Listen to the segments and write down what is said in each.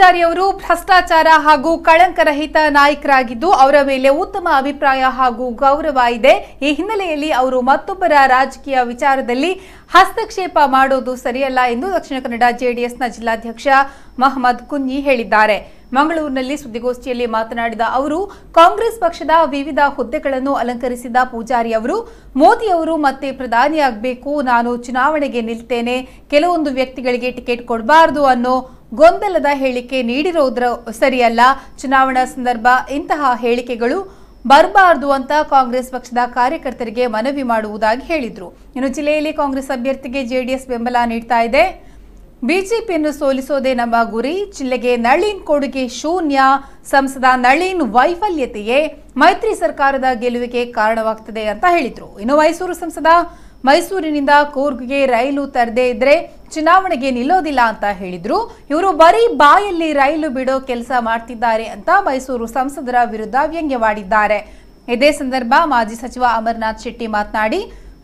ಪೂಜಾರಿ ಅವರು ಭ್ರಷ್ಟಾಚಾರ ಹಾಗೂ ಕಳಂಕರಹಿತ ನಾಯಕರಾಗಿದ್ದು ಅವರ ಮೇಲೆ ಉತ್ತಮ ಅಭಿಪ್ರಾಯ ಹಾಗೂ ಗೌರವ ಇದೆ. ಈ ಹಿನ್ನೆಲೆಯಲ್ಲಿ ಅವರು ಮತ್ತೊಬ್ಬರ ರಾಜಕೀಯ ವಿಚಾರದಲ್ಲಿ ಹಸ್ತಕ್ಷೇಪ ಮಾಡೋದು ಸರಿಯಲ್ಲ ಎಂದು ದಕ್ಷಿಣ ಕನ್ನಡ ಜೆಡಿಎಸ್ನ ಜಿಲ್ಲಾಧ್ಯಕ್ಷ ಮಹಮ್ಮದ್ ಕುನ್ನಿ ಹೇಳಿದ್ದಾರೆ. ಮಂಗಳೂರಿನಲ್ಲಿ ಸುದ್ದಿಗೋಷ್ಠಿಯಲ್ಲಿ ಮಾತನಾಡಿದ ಅವರು, ಕಾಂಗ್ರೆಸ್ ಪಕ್ಷದ ವಿವಿಧ ಹುದ್ದೆಗಳನ್ನು ಅಲಂಕರಿಸಿದ ಪೂಜಾರಿ ಅವರು, ಮೋದಿ ಅವರು ಮತ್ತೆ ಪ್ರಧಾನಿಯಾಗಬೇಕು, ನಾನು ಚುನಾವಣೆಗೆ ನಿಲ್ತೇನೆ, ಕೆಲವೊಂದು ವ್ಯಕ್ತಿಗಳಿಗೆ ಟಿಕೆಟ್ ಕೊಡಬಾರದು ಅನ್ನೋ ಗೊಂದಲದ ಹೇಳಿಕೆ ನೀಡಿರೋದ್ರ ಸರಿಯಲ್ಲ. ಚುನಾವಣಾ ಸಂದರ್ಭ ಇಂತಹ ಹೇಳಿಕೆಗಳು ಬರಬಾರದು ಅಂತ ಕಾಂಗ್ರೆಸ್ ಪಕ್ಷದ ಕಾರ್ಯಕರ್ತರಿಗೆ ಮನವಿ ಮಾಡುವುದಾಗಿ ಹೇಳಿದ್ರು. ಇನ್ನು ಜಿಲ್ಲೆಯಲ್ಲಿ ಕಾಂಗ್ರೆಸ್ ಅಭ್ಯರ್ಥಿಗೆ ಜೆಡಿಎಸ್ ಬೆಂಬಲ ನೀಡ್ತಾ ಇದೆ. ಬಿಜೆಪಿಯನ್ನು ಸೋಲಿಸೋದೇ ನಮ್ಮ ಗುರಿ. ಜಿಲ್ಲೆಗೆ ನಳಿನ್ ಕೊಡುಗೆ ಶೂನ್ಯ. ಸಂಸದ ನಳಿನ್ ವೈಫಲ್ಯತೆಯೇ. ಮೈತ್ರಿ ಸರ್ಕಾರದ ಗೆಲುವಿಗೆ ಕಾರಣವಾಗ್ತದೆ ಅಂತ ಹೇಳಿದ್ರು. ಇನ್ನು ಮೈಸೂರು ಸಂಸದ ಮೈಸೂರಿನಿಂದ ಕೂರ್ಗ್ಗೆ ರೈಲು ತರದೇ ಇದ್ರೆ ಚುನಾವಣೆಗೆ ನಿಲ್ಲೋದಿಲ್ಲ ಅಂತ ಹೇಳಿದ್ರು. ಇವರು ಬರೀ ಬಾಯಲ್ಲಿ ರೈಲು ಬಿಡೋ ಕೆಲಸ ಮಾಡ್ತಿದ್ದಾರೆ ಅಂತ ಮೈಸೂರು ಸಂಸದರ ವಿರುದ್ಧ ವ್ಯಂಗ್ಯವಾಡಿದ್ದಾರೆ. ಇದೇ ಸಂದರ್ಭ ಮಾಜಿ ಸಚಿವ ಅಮರನಾಥ್ ಶೆಟ್ಟಿ ಮಾತನಾಡಿ,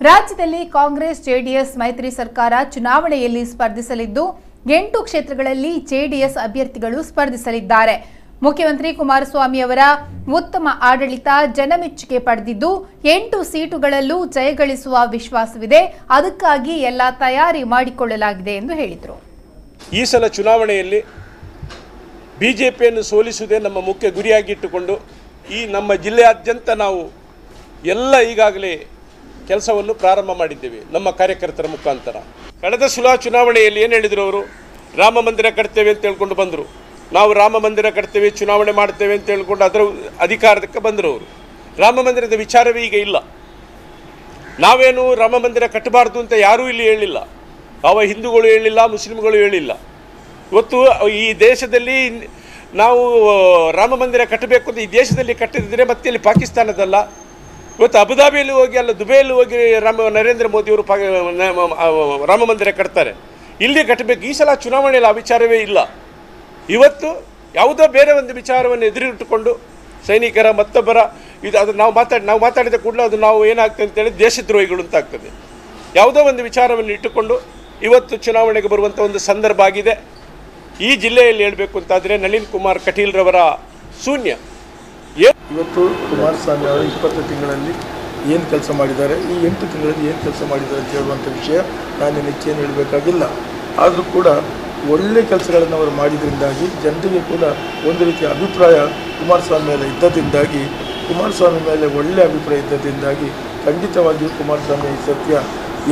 ರಾಜ್ಯದಲ್ಲಿ ಕಾಂಗ್ರೆಸ್, ಜೆಡಿಎಸ್, ಮೈತ್ರಿ ಸರ್ಕಾರ ಚುನಾವಣೆಯಲ್ಲಿ ಸ್ಪರ್ಧಿಸಲಿದ್ದು, ಎಂಟು ಕ್ಷೇತ್ರಗಳಲ್ಲಿ ಜೆಡಿಎಸ್ ಅಭ್ಯರ್ಥಿಗಳು ಸ್ಪರ್ಧಿಸಲಿದ್ದಾರೆ. ಮುಖ್ಯಮಂತ್ರಿ ಕುಮಾರಸ್ವಾಮಿ ಅವರ ಉತ್ತಮ ಆಡಳಿತ ಜನಮೆಚ್ಚುಗೆ ಪಡೆದಿದ್ದು, ಎಂಟು ಸೀಟುಗಳಲ್ಲೂ ಜಯಗಳಿಸುವ ವಿಶ್ವಾಸವಿದೆ. ಅದಕ್ಕಾಗಿ ಎಲ್ಲ ತಯಾರಿ ಮಾಡಿಕೊಳ್ಳಲಾಗಿದೆ ಎಂದು ಹೇಳಿದರು. ಈ ಸಲ ಚುನಾವಣೆಯಲ್ಲಿ ಬಿಜೆಪಿಯನ್ನು ಸೋಲಿಸುವುದೇ ನಮ್ಮ ಮುಖ್ಯ ಗುರಿಯಾಗಿಟ್ಟುಕೊಂಡು ಈ ನಮ್ಮ ಜಿಲ್ಲೆಯಾದ್ಯಂತ ನಾವು ಎಲ್ಲ ಈಗಾಗಲೇ ಕೆಲಸವನ್ನು ಪ್ರಾರಂಭ ಮಾಡಿದ್ದೇವೆ, ನಮ್ಮ ಕಾರ್ಯಕರ್ತರ ಮುಖಾಂತರ. ಕಳೆದ ಸುಲಾ ಚುನಾವಣೆಯಲ್ಲಿ ಏನು ಹೇಳಿದರು ಅವರು? ರಾಮ ಮಂದಿರ ಕಟ್ತೇವೆ ಅಂತ ಹೇಳ್ಕೊಂಡು ಬಂದರು. ನಾವು ರಾಮ ಮಂದಿರ ಕಟ್ತೇವೆ, ಚುನಾವಣೆ ಮಾಡ್ತೇವೆ ಅಂತ ಹೇಳ್ಕೊಂಡು ಅದರ ಅಧಿಕಾರಕ್ಕೆ ಬಂದರು ಅವರು. ರಾಮ ಮಂದಿರದ ವಿಚಾರವೇ ಈಗ ಇಲ್ಲ. ನಾವೇನು ರಾಮ ಮಂದಿರ ಕಟ್ಟಬಾರ್ದು ಅಂತ ಯಾರೂ ಇಲ್ಲಿ ಹೇಳಿಲ್ಲ. ಅವ ಹಿಂದೂಗಳು ಹೇಳಿಲ್ಲ ಮುಸ್ಲಿಮ್ಗಳು ಹೇಳಿಲ್ಲ. ಇವತ್ತು ಈ ದೇಶದಲ್ಲಿ ನಾವು ರಾಮ ಮಂದಿರ ಕಟ್ಟಬೇಕು ಅಂತ ಈ ದೇಶದಲ್ಲಿ ಕಟ್ಟಿದ್ರೆ ಮತ್ತೆ ಇಲ್ಲಿ ಪಾಕಿಸ್ತಾನದಲ್ಲ. ಇವತ್ತು ಅಬುದಾಬಿಯಲ್ಲಿ ಹೋಗಿ ಅಲ್ಲ ದುಬೈಯಲ್ಲಿ ಹೋಗಿ ರಾಮ, ನರೇಂದ್ರ ಮೋದಿಯವರು ರಾಮ ಮಂದಿರ ಕಟ್ತಾರೆ. ಇಲ್ಲಿ ಕಟ್ಟಬೇಕು. ಈ ಸಲ ಚುನಾವಣೆಯಲ್ಲಿ ಆ ವಿಚಾರವೇ ಇಲ್ಲ. ಇವತ್ತು ಯಾವುದೋ ಬೇರೆ ಒಂದು ವಿಚಾರವನ್ನು ಎದುರಿಟ್ಟುಕೊಂಡು ಸೈನಿಕರ ಮತ್ತೊಬ್ಬರ ಇದು ಅದು ನಾವು ಮಾತಾಡಿ, ನಾವು ಮಾತಾಡಿದ ಕೂಡಲೇ ಅದು ನಾವು ಏನಾಗ್ತದೆ ಅಂತೇಳಿ ದೇಶದ್ರೋಹಿಗಳು ಅಂತ ಆಗ್ತದೆ ಯಾವುದೋ ಒಂದು ವಿಚಾರವನ್ನು ಇಟ್ಟುಕೊಂಡು ಇವತ್ತು ಚುನಾವಣೆಗೆ ಬರುವಂಥ ಒಂದು ಸಂದರ್ಭ ಆಗಿದೆ. ಈ ಜಿಲ್ಲೆಯಲ್ಲಿ ಹೇಳಬೇಕು ಅಂತಾದರೆ ನಳಿನ್ ಕುಮಾರ್ ಕಟೀಲ್ರವರ ಶೂನ್ಯ. ಇವತ್ತು ಕುಮಾರಸ್ವಾಮಿ ಅವರು ಇಪ್ಪತ್ತು ತಿಂಗಳಲ್ಲಿ ಏನು ಕೆಲಸ ಮಾಡಿದ್ದಾರೆ, ಈ ಎಂಟು ತಿಂಗಳಲ್ಲಿ ಏನು ಕೆಲಸ ಮಾಡಿದ್ದಾರೆ ಅಂತ ಹೇಳುವಂಥ ವಿಷಯ ನಾನು ಹೆಚ್ಚೇನು ಹೇಳಬೇಕಾಗಿಲ್ಲ. ಆದರೂ ಕೂಡ ಒಳ್ಳೆ ಕೆಲಸಗಳನ್ನು ಅವರು ಮಾಡಿದ್ರಿಂದಾಗಿ ಜನರಿಗೆ ಕೂಡ ಒಂದು ರೀತಿಯ ಅಭಿಪ್ರಾಯ ಕುಮಾರಸ್ವಾಮಿ ಮೇಲೆ ಇದ್ದದ್ರಿಂದಾಗಿ, ಕುಮಾರಸ್ವಾಮಿ ಮೇಲೆ ಒಳ್ಳೆಯ ಅಭಿಪ್ರಾಯ ಇದ್ದದ್ರಿಂದಾಗಿ ಖಂಡಿತವಾಗಿಯೂ ಕುಮಾರಸ್ವಾಮಿ ಸತ್ಯ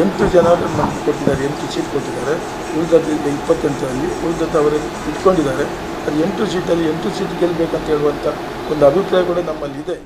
ಎಂಟು ಜನ ನಮಗೆ ಕೊಟ್ಟಿದ್ದಾರೆ, ಎಂಟು ಸೀಟ್ ಕೊಟ್ಟಿದ್ದಾರೆ. ಉಳಿದದ್ರಿಂದ ಇಪ್ಪತ್ತೆಂಟರಲ್ಲಿ ಉಳಿದದ್ದು ಅವರು ಇಟ್ಕೊಂಡಿದ್ದಾರೆ. ಅದು ಎಂಟು ಸೀಟಲ್ಲಿ ಎಂಟು ಸೀಟ್ ಗೆಲ್ಲಬೇಕಂತ ಹೇಳುವಂಥ ಒಂದು ಅಭಿಪ್ರಾಯ ಕೂಡ ನಮ್ಮಲ್ಲಿ ಇದೆ